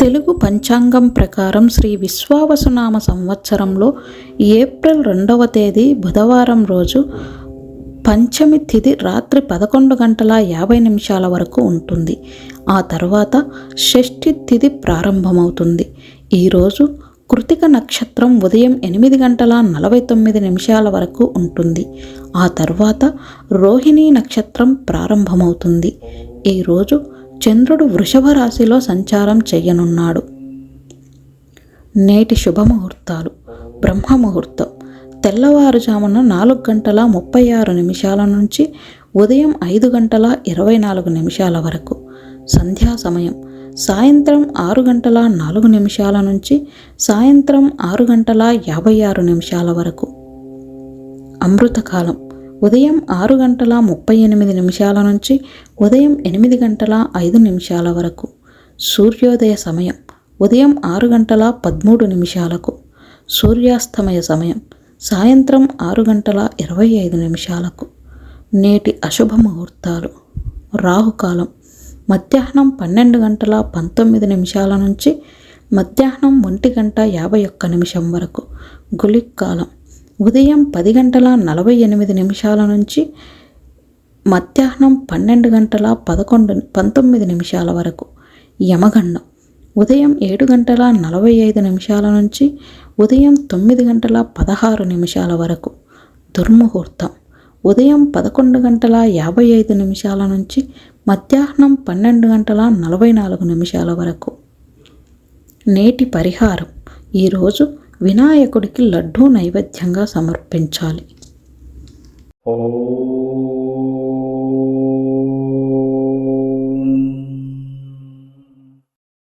తెలుగు పంచాంగం ప్రకారం శ్రీ విశ్వావసునామ సంవత్సరంలో ఏప్రిల్ రెండవ తేదీ బుధవారం రోజు పంచమి తిథి రాత్రి పదకొండు గంటల యాభై నిమిషాల వరకు ఉంటుంది. ఆ తర్వాత షష్ఠి తిథి ప్రారంభమవుతుంది. ఈరోజు కృతిక నక్షత్రం ఉదయం ఎనిమిది గంటల నలభై తొమ్మిది నిమిషాల వరకు ఉంటుంది. ఆ తర్వాత రోహిణీ నక్షత్రం ప్రారంభమవుతుంది. ఈరోజు చంద్రుడు వృషభ రాశిలో సంచారం చేయనున్నాడు. నేటి శుభముహూర్తాలు. బ్రహ్మముహూర్తం. తెల్లవారుజామున నాలుగు గంటల ముప్పై ఆరు నిమిషాల నుంచి ఉదయం ఐదు గంటల ఇరవై నాలుగు నిమిషాల వరకు. సంధ్యా సమయం. సాయంత్రం ఆరు గంటల నాలుగు నిమిషాల నుంచి సాయంత్రం ఆరు గంటల యాభై ఆరు నిమిషాల వరకు. అమృతకాలం ఉదయం ఆరు గంటల ముప్పై ఎనిమిది నిమిషాల నుంచి ఉదయం ఎనిమిది గంటల ఐదు నిమిషాల వరకు. సూర్యోదయ సమయం. ఉదయం ఆరు గంటల పదమూడు నిమిషాలకు. సూర్యాస్తమయ సమయం. సాయంత్రం ఆరు గంటల ఇరవై ఐదు నిమిషాలకు. నేటి అశుభ ముహూర్తాలు. రాహుకాలం. మధ్యాహ్నం పన్నెండు గంటల పంతొమ్మిది నిమిషాల నుంచి మధ్యాహ్నం ఒంటి గంట యాభై ఒక్క నిమిషం వరకు. గులిక్ కాలం. ఉదయం పది గంటల నలభై ఎనిమిది నిమిషాల నుంచి మధ్యాహ్నం పన్నెండు గంటల పదకొండు పంతొమ్మిది నిమిషాల వరకు. యమగండం. ఉదయం ఏడు గంటల నలభై ఐదు నిమిషాల నుంచి ఉదయం తొమ్మిది గంటల పదహారు నిమిషాల వరకు. దుర్ముహూర్తం. ఉదయం పదకొండు గంటల యాభై ఐదు నిమిషాల నుంచి మధ్యాహ్నం పన్నెండు గంటల నలభై నాలుగు నిమిషాల వరకు. నేటి పరిహారం. ఈరోజు వినాయకుడికి లడ్డూ నైవేద్యంగా సమర్పించాలి. ఓ